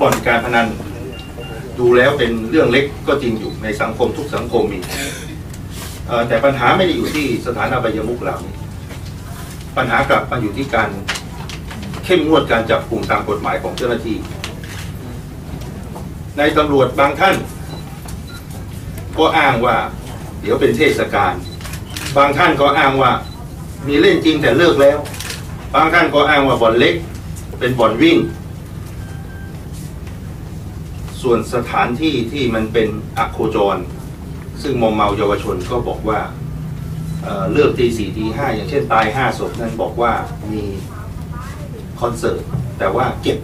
บ่อนการพนันดูแล้วเป็นเรื่องเล็กก็จริงอยู่ในสังคมทุกสังคมมีแต่ปัญหาไม่ได้อยู่ที่สถานอบายมุกเหล่านี้ปัญหากลับมาอยู่ที่การเข้มงวดการจับกลุ่มตามกฎหมายของเจ้าหน้าที่ ในตำรวจบางท่าน ก็อ้างว่า เดี๋ยวเป็นเทศกาลบางท่านก็อ้างว่า มีเล่นจริงแต่เลิกแล้ว บางท่านก็อ้างว่าบ่อนเล็ก เป็นบ่อนวิ่ง ส่วนสถานที่ที่มันเป็นอโคจร ซึ่งมอมเมาเยาวชนก็บอกว่าเอ่อเลิกตีสี่ตีห้าอย่างเช่นตายห้าศพนั้นบอกว่ามีคอนเสิร์ต แต่ว่าเก็บ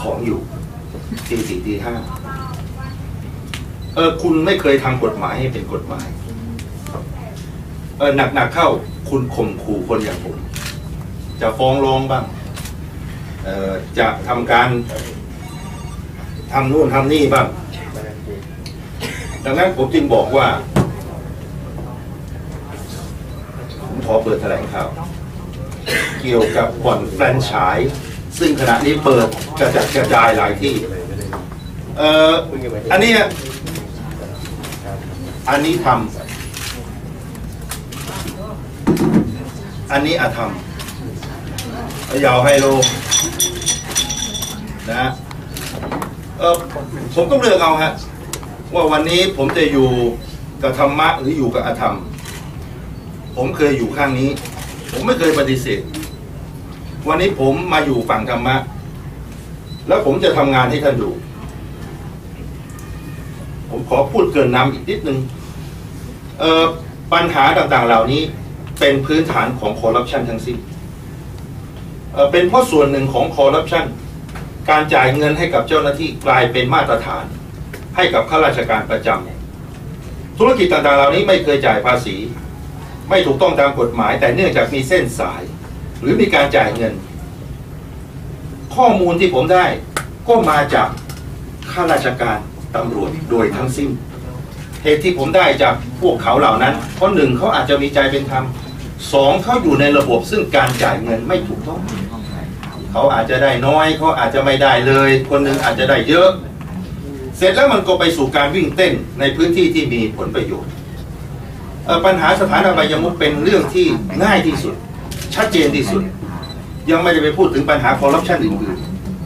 ของอยู่ตีสี่ตีห้าเออคุณไม่เคยทำกฎหมายให้เป็นกฎหมายเออหนักๆเข้าคุณข่มขู่คนอย่างผม จะฟ้องร้องบ้างเออจะทำการ ทำนู่นทำนี่บ้างดังนั้นผมจึงบอกว่า ผมขอเปิดแถลงข่าว เกี่ยวกับบ่อนแฟรนไชส์ซึ่งขณะนี้เปิดกระจัดกระจายหลายที่ เอ่ออันนี้อันนี้ทำอันนี้อาธรรมยาวไฮโลนะ เออผมต้องเลือกเอาฮะว่าวันนี้ผมจะอยู่กับธรรมะหรืออยู่กับอาธรรม ผมเคยอยู่ข้างนี้ ผมไม่เคยปฏิเสธ วันนี้ผมมาอยู่ฝั่งธรรมะ แล้วผมจะทำงานให้ท่านดู ผมขอพูดเกินน้ำอีกนิดนึงเอ่อปัญหาต่างๆเหล่านี้เป็นพื้นฐานของคอร์รัปชันทั้งสิ้นเเป็นเพราะส่วนหนึ่งของคอร์รัปชัน การจ่ายเงินให้กับเจ้าหน้าที่กลายเป็นมาตรฐาน ให้กับข้าราชการประจำธุรกิจต่างๆเหล่านี้ไม่เคยจ่ายภาษี ไม่ถูกต้องตามกฎหมาย แต่เนื่องจากมีเส้นสาย หรือมีการจ่ายเงิน ข้อมูลที่ผมได้ก็มาจากข้าราชการตำรวจโดยทั้งสิ้นเหตุที่ผมได้จากพวกเขาเหล่านั้น เพราะหนึ่งเขาอาจจะมีใจเป็นธรรมสองเขาอยู่ในระบบซึ่งการจ่ายเงินไม่ถูกต้อง เขาอาจจะได้น้อยเขาอาจจะไม่ได้เลย คนหนึ่งอาจจะได้เยอะ เสร็จแล้วมันก็ไปสู่การวิ่งเต้นในพื้นที่ที่มีผลประโยชน์ปัญหาสถานอบายมุขเป็นเรื่องที่ง่ายที่สุด ชัดเจนที่สุด ยังไม่ได้ไปพูดถึงปัญหาคอร์รัปชันอื่น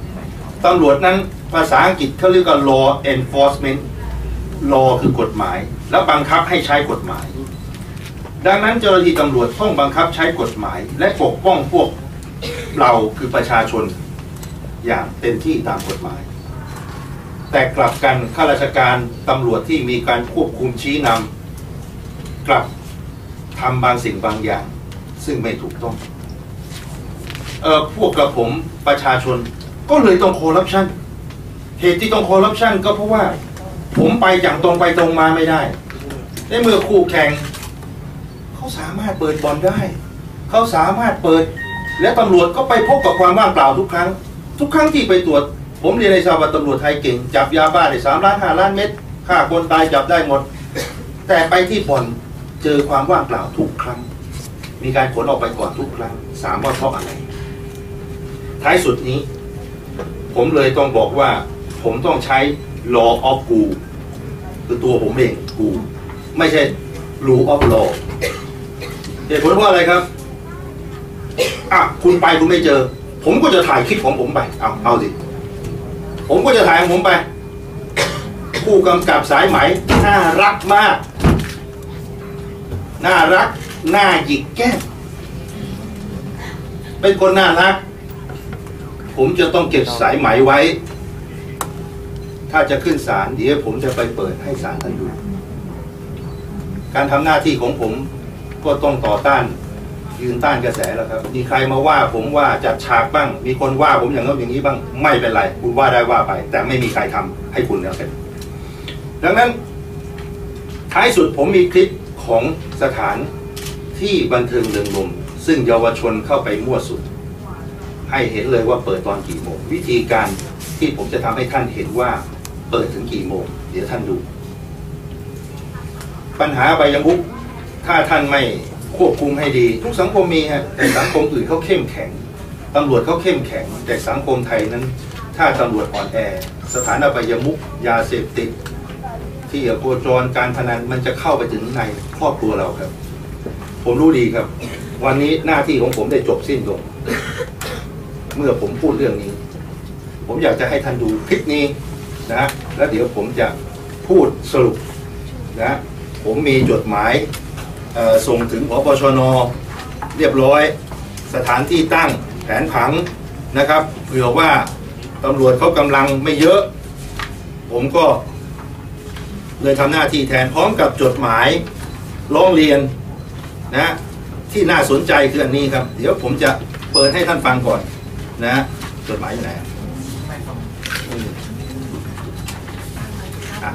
ๆตำรวจนั้นภาษาอังกฤษเขาเรียกว่า law enforcement law คือกฎหมาย แล้วบังคับให้ใช้กฎหมาย ดังนั้นเจ้าหน้าที่ตำรวจต้องบังคับใช้กฎหมาย และปกป้องพวก เราคือประชาชนอย่างเต็มที่ตามกฎหมาย แต่กลับกันข้าราชการตำรวจที่มีการควบคุมชี้นำกลับทำบางสิ่งบางอย่าง ซึ่งไม่ถูกต้องเอ่อพวกกระผมประชาชนก็เลยต้องคอร์รัปชันเหตุที่ต้องคอร์รัปชันก็เพราะว่า ผมไปอย่างตรงไปตรงมาไม่ได้ในเมื่อคู่แข่งเขาสามารถเปิดบอลได้ เขาสามารถเปิด และตำรวจก็ไปพบกับความว่างเปล่าทุกครั้ง ทุกครั้งที่ไปตรวจ ผมเรียนในทราบว่าตำรวจไทยเก่ง จับยาบ้าได้สามล้านห้าล้านเม็ดฆ่าคนตายจับได้หมด แต่ไปที่บ่อนเจอความว่างเปล่าทุกครั้ง มีการขนออกไปก่อนทุกครั้งสามว่าเพราะอะไร ท้ายสุดนี้ ผมเลยต้องบอกว่า ผมต้องใช้ law of กูคือตัวผมเองกู ไม่ใช่ rule of law เหตุผลเพราะอะไรครับ อะคุณไปคุณไม่เจอ ผมก็จะถ่ายคลิปของผมไป เอาเอาสิ ผมก็จะถ่ายของผมไป ผู้กำกับสายไหมน่ารักมาก น่ารัก น่าหยิกแก้มเป็นคนน่ารัก ผมจะต้องเก็บสายไหมไว้ ถ้าจะขึ้นศาลเดี๋ยวผมจะไปเปิดให้ศาลท่านดู การทำหน้าที่ของผมก็ต้องต่อต้าน ยืนต้านกระแสแล้วครับ มีใครมาว่าผมว่าจัดฉากบ้าง มีคนว่าผมอย่างนั้นอย่างนี้บ้าง ไม่เป็นไร คุณว่าได้ว่าไป แต่ไม่มีใครทำให้คุณแล้วกันดังนั้น ท้ายสุดผมมีคลิปของสถานที่บันเทิงเริงรมซึ่งเยาวชนเข้าไปมั่วสุมให้เห็นเลยว่าเปิดตอนกี่โมง วิธีการที่ผมจะทำให้ท่านเห็นว่าเปิดถึงกี่โมง เดี๋ยวท่านดู ปัญหาใบยมุกถ้าท่านไม่ ควบคุมให้ดี ทุกสังคมมีฮะแต่สังคมอื่นเขาเข้มแข็งตำรวจเขาเข้มแข็ง แต่สังคมไทยนั้น ถ้าตำรวจอ่อนแอ สถานอบายมุกยาเสพติด ที่โคจรการพนันมันจะเข้าไปถึงในครอบครัวเราครับ ผมรู้ดีครับ วันนี้หน้าที่ของผมได้จบสิ้นลง เมื่อผมพูดเรื่องนี้ ผมอยากจะให้ท่านดูคลิปนี้นะแล้วเดี๋ยวผมจะพูดสรุปนะผมมีจดหมาย ส่งถึงพบชน เรียบร้อย สถานที่ตั้งแผนผังนะครับเผื่อว่าตำรวจเขากำลังไม่เยอะ ผมก็เลยทำหน้าที่แทนพร้อมกับจดหมายร้องเรียนนะที่น่าสนใจคืออันนี้ครับ เดี๋ยวผมจะเปิดให้ท่านฟังก่อนนะจดหมายอยู่ไหนอะอืมอะ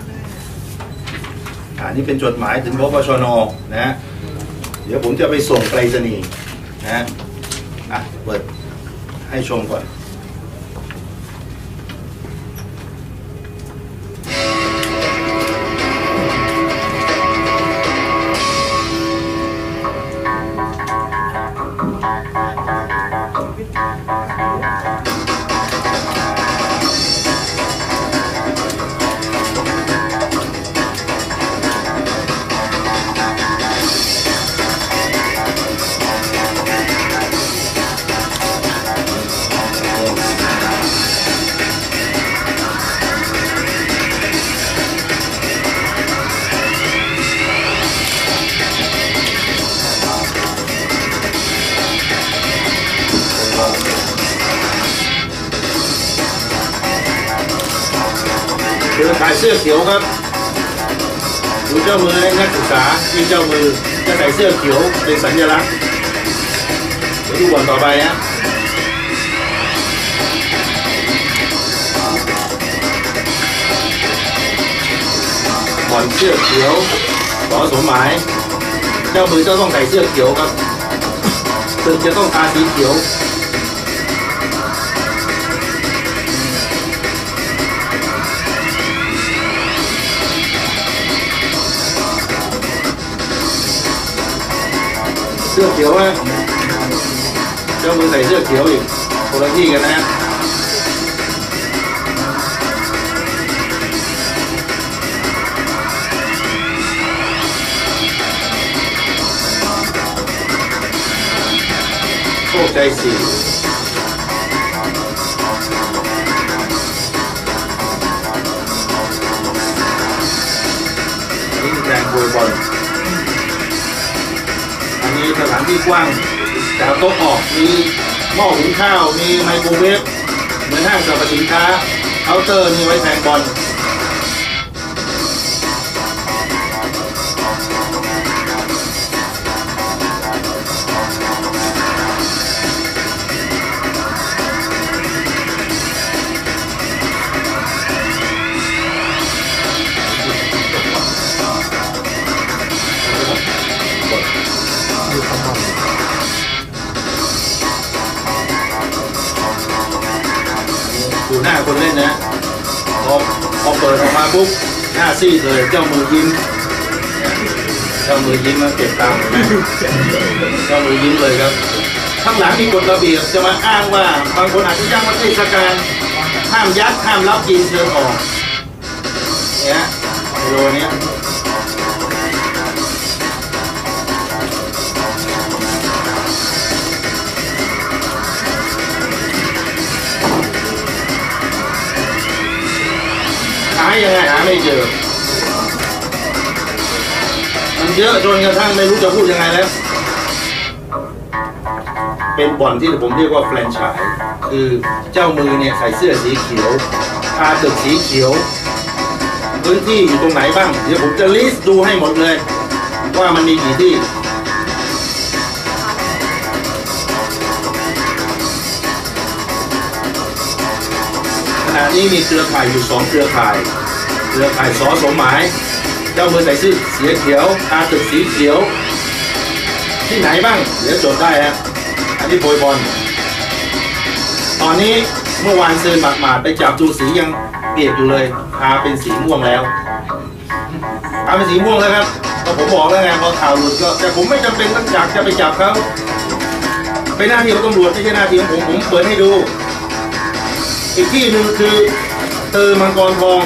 อ่านี่เป็นจดหมายถึงพบชนนะ ดี๋ยวผมจะไปส่งไปรษณีย์นะอะเปิดให้ชมก่อน เครือข่ายเสื้อเขียวครับดูเจ้ามือให้นักศึกษาที่เจ้ามือจะใส่เสื้อเขียวเป็นสัญลักษณ์เดี๋ยวดูบอลต่อไปฮะบอลเสื้อเขียวขอสมหมาย เจ้ามือจะต้องใส่เสื้อเขียวครับถึงจะต้องทาสีเขียว เสื้อเขียวฮะเจ้ามือใส่เสื้อเขียวอีกคนละที่กันนะฮะโชคใจสี่อันนี้คือแรงโวยบอล ที่กว้างแต่โต๊ะออกมีหม้อหุงข้าว มีไมโครเวฟเหมือนห้างสรรพสินค้าเคาน์เตอร์มีไว้แทงบอล ดูหน้าคนเล่นนะพอพอเปิดออกมาปุ๊บหน้าซีดเลยเจ้ามือยิ้มเจ้ามือยิ้มมาเก็บตังค์เห็นไหมเจ้ามือยิ้มเลยครับข้างหลังมีกฎระเบียบจะมาอ้างว่าบางคนอาจจะจ้างมาเทศกาลห้ามยัดห้ามรับกินเชิญออกเนี่ยไฮโลเนี้ย หายังไงหาไม่เจอ มันเยอะจนกระทั่งไม่รู้จะพูดยังไงแล้ว เป็นบ่อนที่ผมเรียกว่าแฟรนไชส์คือเจ้ามือเนี่ยใส่เสื้อสีเขียวทาตึกสีเขียวพื้นที่อยู่ตรงไหนบ้าง เดี๋ยวผมจะลิสต์ดูให้หมดเลย ว่ามันมีกี่ที่ ณะนี้มีเครือข่ายอยู่สองเครือข่าย เครือข่ายสอสมหมาย เจ้ามือใส่เสื้อสีเขียวทาตึกสีเขียว ที่ไหนบ้าง เดี๋ยวจดได้ฮะอันนี้โปรยบอล ตอนนี้เมื่อวานซื้อหมาดไปจับดูสียังเปียกอยู่เลยทาเป็นสีม่วงแล้วทาเป็นสีม่วงแล้วครับก็ผมบอกแล้วไงพอข่าวหลุดก็แต่ผมไม่จำเป็นต้องอยากจะไปจับเขาเป็นหน้าที่ของตำรวจไม่ใช่หน้าที่ของผมผมเปิดให้ดู อีกที่หนึ่งคือเตอมังกรทอง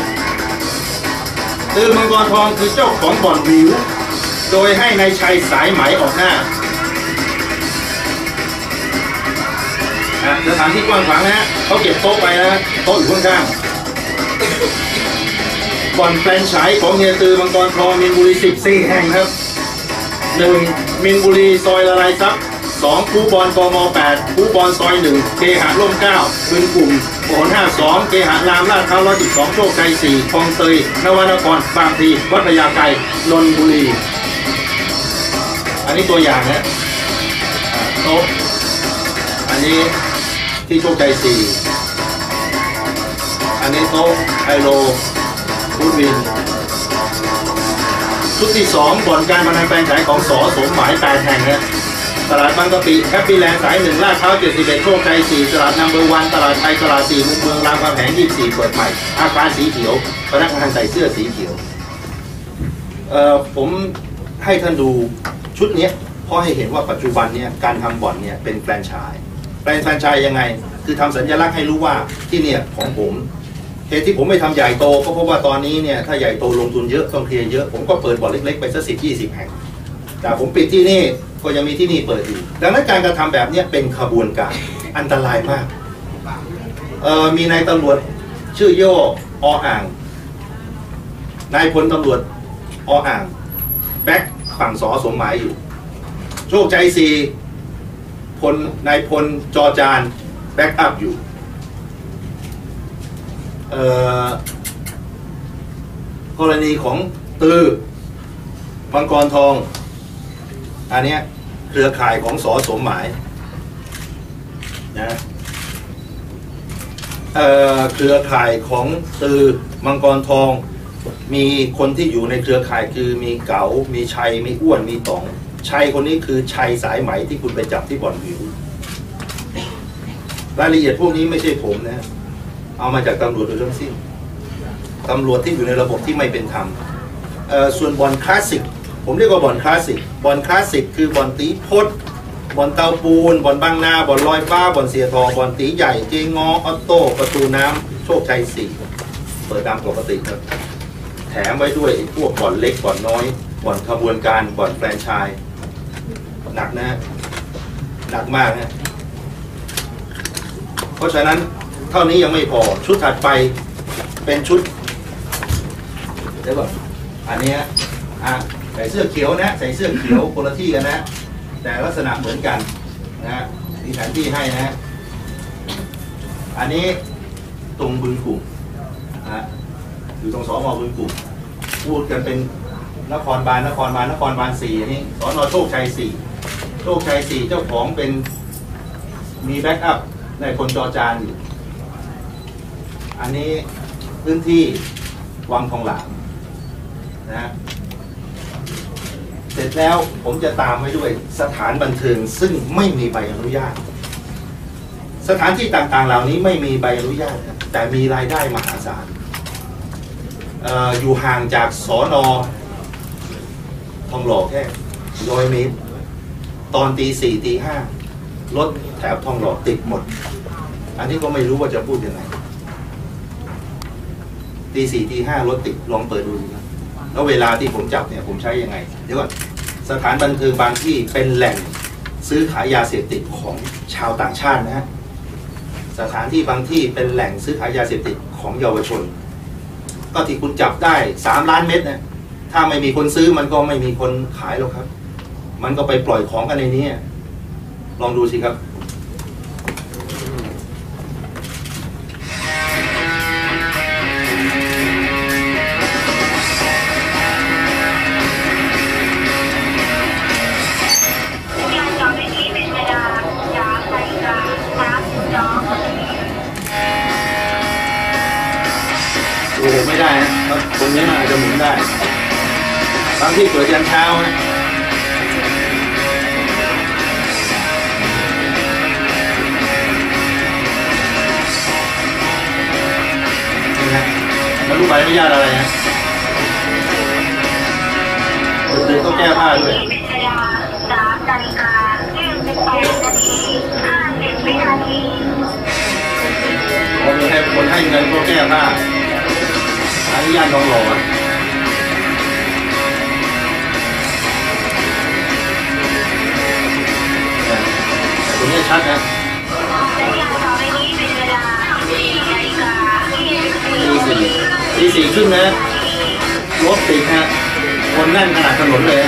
เตอมังกรทองคือเจ้าของบ่อนวิว โดยให้ในายชัยสายไหมออกหน้าสถานที่กว้างขวางนะฮะเขาเก็บโต๊ะไปนะโต๊ะอยู่ข้างๆบ่อนแฟรนไชส์ของเฮียตือมังกรทองมินบุรี14แห่งครับหนึ่งมินบุรีซอยละลายซับสองคูบอลกมแปดคูบอลซอยหนึ่งเคหะร่มเก้าบึงกลุ่ม โอนห้าสองเคหะรามลาดพร้ารรติสองโชคชัยสี่คลองเตยนวนคร บางพลีวัดพญาไกรนนบุรี อันนี้ตัวอย่างนะโต๊ะอันนี้ที่โชคชัยสี่อันนี้โต๊ะไฮโลฟูดวินชุดที่สองบ่อนการพนันแฟรนไชายของสอสมหมายแปดแห่งนะ ตลาดบางกะปิแฮปปี้แลนด์สายหนึ่งลาดพร้าว71โชคชัย4ตลาดนัมเบอร์วันตลาดไทยตลาด4มุมเมืองรามคำแหง24เปิดใหม่อาคารสีเขียวพนักงานใส่เสื้อสีเขียวเอ่อผมให้ท่านดูชุดนี้เพราะให้เห็นว่าปัจจุบันเนี่ยการทำบ่อนเนี่ยเป็นแฟรนไชส์แฟรนไชส์ยังไง คือทำสัญลักษณ์ให้รู้ว่าที่เนี่ยของผมเหตุที่ผมไม่ทำใหญ่โตก็เพราะว่าตอนนี้เนี่ยถ้าใหญ่โตลงทุนเยอะต้องเคลียร์เยอะผมก็เปิดบ่อนเล็กๆไปสักสิบยี่สิบแห่งแต่ผมปิดที่นี่ ก็ยังมีที่นี่เปิดอยู่ ดังนั้นการกระทำแบบนี้เป็นขบวนการอันตรายมากมีนายตำรวจชื่อย่อออ่าง นายพลตำรวจออ่าง แบ็คฝั่งสอสมหมายอยู่ โชคใจสีพลนายพลจอจานแบ็คอัพอยู่กรณีของตือมังกรทอง อันเนี้ย เครือข่ายของสอสมหมายนะเครือข่ายของตือมังกรทอง มีคนที่อยู่ในเครือข่ายคือมีเก๋ามีชัย มีอ้วนมีต๋องชัยคนนี้คือชัยสายไหมที่คุณไปจับที่บ่อนวิวรายละเอียดพวกนี้ไม่ใช่ผมนะ เอามาจากตำรวจโดยทั้งสิ้นตำรวจที่อยู่ในระบบที่ไม่เป็นธรรมส่วนบอลคลาสสิก ผมเรียกว่าบ่อลคลาสสิกบ่อลคลาสสิกคือบ่อลตีพดบ่อลเตาปูนบ่อลบางนาบ่อลลอยฟ้าบ่อลเสียทองบอลตีใหญ่เจงอออโต้ประตูน้ำโชคชัยสี่เปิดตามปกติครับแถมไว้ด้วยพวกบ่อนเล็กบ่อนน้อยบ่อนขบวนการบ่อนแฟรนไชส์หนักนะหนักมากนะเพราะฉะนั้นเท่านี้ยังไม่พอชุดถัดไปเป็นชุดเดี๋ยวก่อนอันนี้อะ ใส่เสื้อเขียวนะ ใส่เสื้อเขียวคนละที่กันนะ แต่ลักษณะเหมือนกันนะมีแผนที่ให้นะ อันนี้ตรงบึงกลุ่มนะอยู่ตรงสอมอบึงกลุ่มพูดกันเป็นนครบาลนครบาลนครบาลสี่อันนี้สอนอโชคชัยสี่โชคชัยสี่เจ้าของเป็นมีแบ็กอัพในคนจอจานอยู่อันนี้พื้นที่วังทองหลางนะฮะ เสร็จแล้วผมจะตามไว้ด้วยสถานบันเทิงซึ่งไม่มีใบอนุญาต สถานที่ต่างๆ เหล่านี้ไม่มีใบอนุญาตครับแต่มีรายได้มหาศาลอออยู่ห่างจากสอนอทองหล่อแค่ร้อยเมตร ตอนตีสี่ตีห้ารถแถวทองหล่อติดหมด อันนี้ก็ไม่รู้ว่าจะพูดยังไงตีสี่ตีห้ารถติดลองเปิดดูสิครับ แล้วเวลาที่ผมจับเนี่ยผมใช้ยังไง เดี๋ยวก่อนสถานบันเทิงบางที่เป็นแหล่งซื้อขายยาเสพติดของชาวต่างชาตินะฮะสถานที่บางที่เป็นแหล่งซื้อขายยาเสพติดของเยาวชน ก็ที่คุณจับได้สามล้านเม็ดนะถ้าไม่มีคนซื้อมันก็ไม่มีคนขายหรอกครับ มันก็ไปปล่อยของกันในนี้ลองดูสิครับ ใบอนุญาตอะไรนะเด็กๆต้องแก้ผ้าด้วยเป็นเวลาสามนาฬิกายี่สิบแปดนาทีห้าสิบวินาทีพอมีให้คนให้เงินก็แก้ผ้าอันนี้ย่านทองหล่ออะเนี่ยแต่ตรงนี้ชัดนะสัญญาณ ต่อไปนี้เป็นนาฬิกาตีสี่ครึ่งนะรถติดฮะคนแน่นขนาดถนนเลย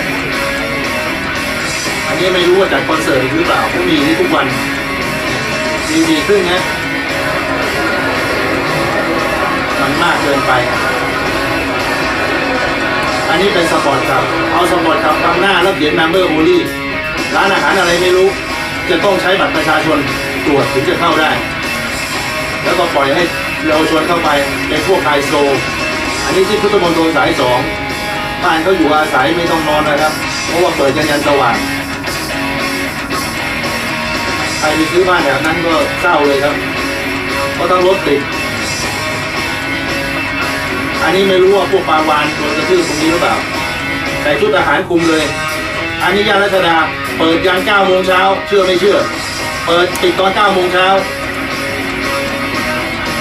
อันนี้ไม่รู้ว่าจัดคอนเสิร์ตหรือเปล่าผมมีนี่ทุกวันตีสี่ครึ่งนะมันมากเกินไป อันนี้เป็นสปอร์ตครับ เอาสปอร์ตครับทำหน้าแล้วเขียน member only ร้านอาหารอะไรไม่รู้ จะต้องใช้บัตรประชาชนตรวจถึงจะเข้าได้ แล้วก็ปล่อยให้ เยาวชนเข้าไปเป็นพวกไฮโซ อันนี้ที่พุทธมณฑลสายสองบ้านเขาอยู่อาศัยไม่ต้องนอนนะครับ เพราะว่าเปิดกันยันสว่าง ใครไปซื้อบ้านแบบนั้นก็เศร้าเลยครับ เพราะต้องรถติด อันนี้ไม่รู้ว่าพวกปาวานโดนกระทืบตรงนี้หรือเปล่าใส่ชุดอาหารคุมเลย อันนี้ยานรัชดา เปิดยัน9โมงเช้าเชื่อไม่เชื่อ เปิดปิดตอน9โมงเช้า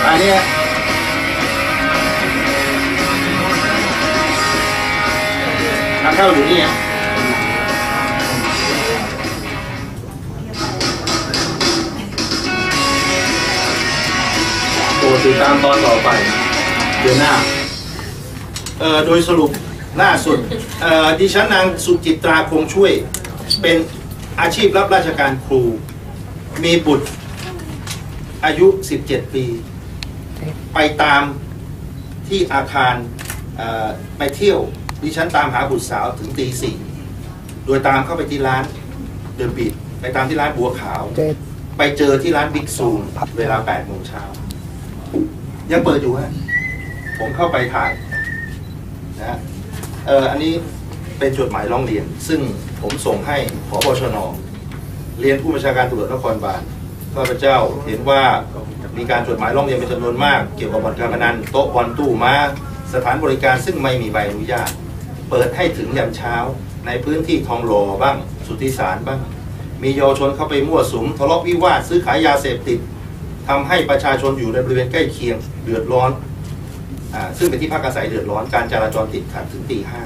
อันนี้ทางเข้าอยู่นี่โปรดติดตามตอนต่อไป เดือนหน้า เอ่อ โดยสรุปล่าสุด เอ่อ ดิฉันนางสุจิตราคงช่วย เป็นอาชีพรับราชการครู มีบุตรอายุ 17 ปี ไปตามที่อาคารเอ่อไปเที่ยวดิฉันตามหาบุตรสาวถึงตีสี่โดยตามเข้าไปที่ร้านเดิมบิดไปตามที่ร้านบัวขาวเจ็ดไปเจอที่ร้านบิ๊กซูเวลา8โมงเช้ายังเปิดอยู่ฮะผมเข้าไปถ่ายนะฮะเอออันนี้เป็นจดหมายร้องเรียน ซึ่งผมส่งให้ผบชน เรียนผู้บัญชาการตำรวจนครบาลข้าพเจ้าเห็นว่า มีการจดหมายร้องเรียนเป็นจำนวนมาก เกี่ยวกับบ่อนการพนันโต๊ะบอลตู้ม้า สถานบริการซึ่งไม่มีใบอนุญาต เปิดให้ถึงยามเช้า ในพื้นที่ทองหล่อบ้าง สุทธิสารบ้าง มีเยาวชนเข้าไปมั่วสุมทะเลาะวิวาทซื้อขายยาเสพติดทำให้ประชาชนอยู่ในบริเวณใกล้เคียงเดือดร้อนอาซึ่งเป็นที่พักอาศัยเดือดร้อนการจราจรติดขัดถึงตีห้า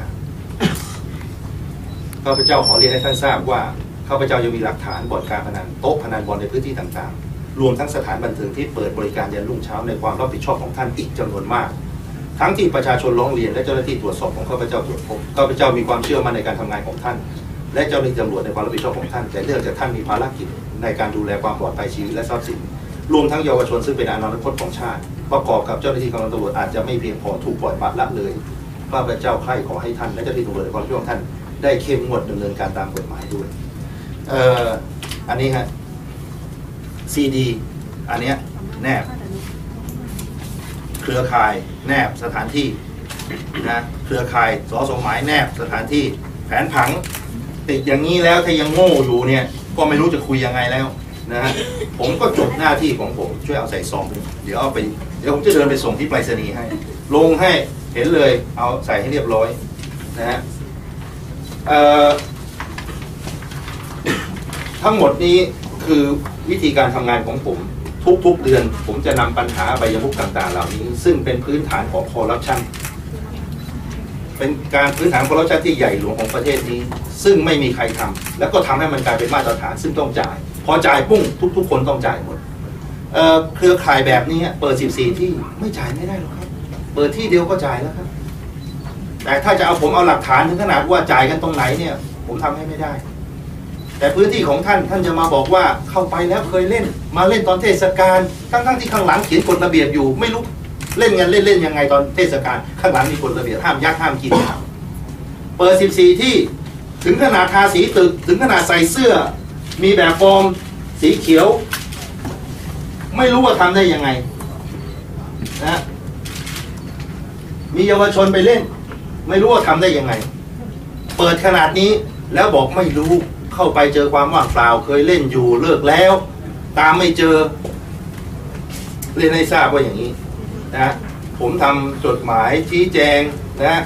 ข้าพเจ้าขอเรียนให้ท่านทราบว่าข้าพเจ้ายังมีหลักฐานบ่อนการพนันโต๊ะพนันบอลในพื้นที่ต่างๆ รวมทั้งสถานบันเทิงที่เปิดบริการยันรุ่งเช้าในความรับผิดชอบของท่านอีกจำนวนมาก ทั้งที่ประชาชนร้องเรียนและเจ้าหน้าที่ตรวจสอบของข้าพเจ้าตรวจพบข้าพเจ้ามีความเชื่อมั่นในการทำงานของท่าน และเจ้าหน้าที่ตำรวจในความรับผิดชอบของท่าน แต่เนื่องจากท่านมีภารกิจในการดูแลความปลอดภัยชีวิตและทรัพย์สิน รวมทั้งเยาวชนซึ่งเป็นอนาคตของชาติ ประกอบกับเจ้าหน้าที่กำลังตำรวจอาจจะไม่เพียงพอถูกปล่อยปละละเลยข้าพเจ้าใคร่ขอให้ท่านและเจ้าหน้าที่ตำรวจในความรับผิดชอบท่านได้เข้มงวดดำเนินการตามกฎหมายด้วยเอ่ออันนี้ฮะ ซีดีอันเนี้ยแนบ เครือข่ายแนบสถานที่นะเครือข่ายสอสมหมายแนบสถานที่แผนผังติดอย่างนี้แล้วถ้ายังโง่อยู่เนี่ย ก็ไม่รู้จะคุยยังไงแล้วนะฮะผมก็จบหน้าที่ของผมช่วยเอาใส่ซองเดี๋ยวเอาไปเดี๋ยวผมจะเดินไปส่งที่ไปรษณีย์ให้ ลงให้เห็นเลยเอาใส่ให้เรียบร้อยนะฮะเอ่อทั้งหมดนี้ คือวิธีการทำงานของผมทุกๆเดือน ผมจะนำปัญหาใบยมุกต่างๆ เหล่านี้ ซึ่งเป็นพื้นฐานของคอร์รัปชันเป็นการพื้นฐานคอร์รัปชันที่ใหญ่หลวงของประเทศนี้ ซึ่งไม่มีใครทำแล้วก็ทำให้มันกลายเป็นมาตรฐาน ซึ่งต้องจ่าย พอจ่ายปุ้งทุก ๆ คนต้องจ่ายหมดเเครือข่ายแบบนี้เปิด 14 ที่ไม่จ่ายไม่ได้หรอกครับ เปิดที่เดียวก็จ่ายแล้วครับ แต่ถ้าจะเอาผมเอาหลักฐานถึงขนาดว่าจ่ายกันตรงไหนเนี่ย ผมทำให้ไม่ได้ แต่พื้นที่ของท่านท่านจะมาบอกว่าเข้าไปแล้วเคยเล่น มาเล่นตอนเทศกาลทั้งๆที่ข้างหลังเขียนกฎระเบียบอยู่ ไม่รู้เล่นกันเล่นเล่นยังไงตอนเทศกาลข้างหลังมีกฎระเบียบห้ามยักห้ามกินเปิด 14 ที่ถึงขนาดทาสีตึกถึงขนาดใส่เสื้อ มีแบบฟอร์มสีเขียว ไม่รู้ว่าทำได้ยังไงนะมีเยาวชนไปเล่น ไม่รู้ว่าทำได้ยังไง เปิดขนาดนี้แล้วบอกไม่รู้ เข้าไปเจอความว่างเปล่าเคยเล่นอยู่เลิกแล้ว ตามไม่เจอ เรียนให้ทราบว่าอย่างนี้นะผมทำจดหมายชี้แจงนะ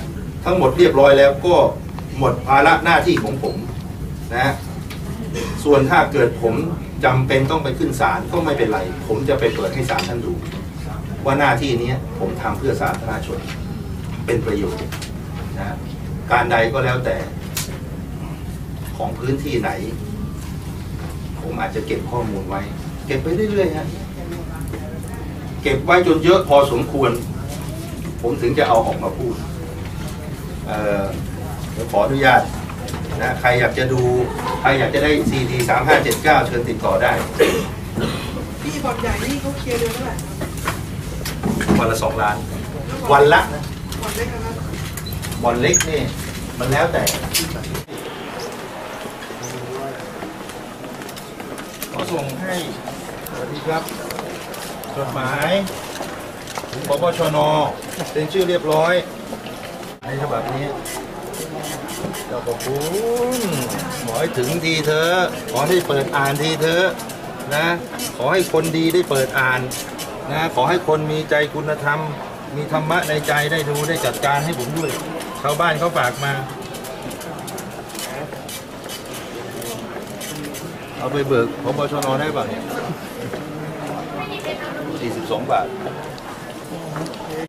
ทั้งหมดเรียบร้อยแล้วก็หมดภาระหน้าที่ของผมนะส่วนถ้าเกิดผมจำเป็นต้องไปขึ้นศาลก็ไม่เป็นไร ผมจะไปเปิดให้ศาลท่านดู ว่าหน้าที่นี้ผมทำเพื่อสาธารณชน เป็นประโยชน์นะการใดก็แล้วแต่ ของพื้นที่ไหน ผมอาจจะเก็บข้อมูลไว้ เก็บไปเรื่อยๆฮะเก็บไว้จนเยอะพอสมควร ผมถึงจะเอาออกมาพูดเอ่อเดี๋ยวขออนุญาตนะใครอยากจะดู ใครอยากจะได้ซีดีสามห้าเจ็ดเก้าเชิญติดต่อได้ พี่บอลใหญ่นี่เขาเคลียร์เดือนเท่าไหร่วันละสองล้าน วันละนะบอลเล็กนะครับ บอลเล็กนี่ มันแล้วแต่ ขอ ส่งให้สวัสดีครับจดหมายถึงปปชนเป็นชื่อเรียบร้อยในฉบับนี้เจ้าขอบคุณขอให้ถึงทีเธอ ขอให้เปิดอ่านทีเธอนะ ขอให้คนดีได้เปิดอ่านนะขอให้คนมีใจคุณธรรม มีธรรมะในใจได้ดูได้จัดการให้ผมด้วย ชาวบ้านเขาฝากมา เอาไปเบิกพบชนได้ป่ะเนี่ย42 บาท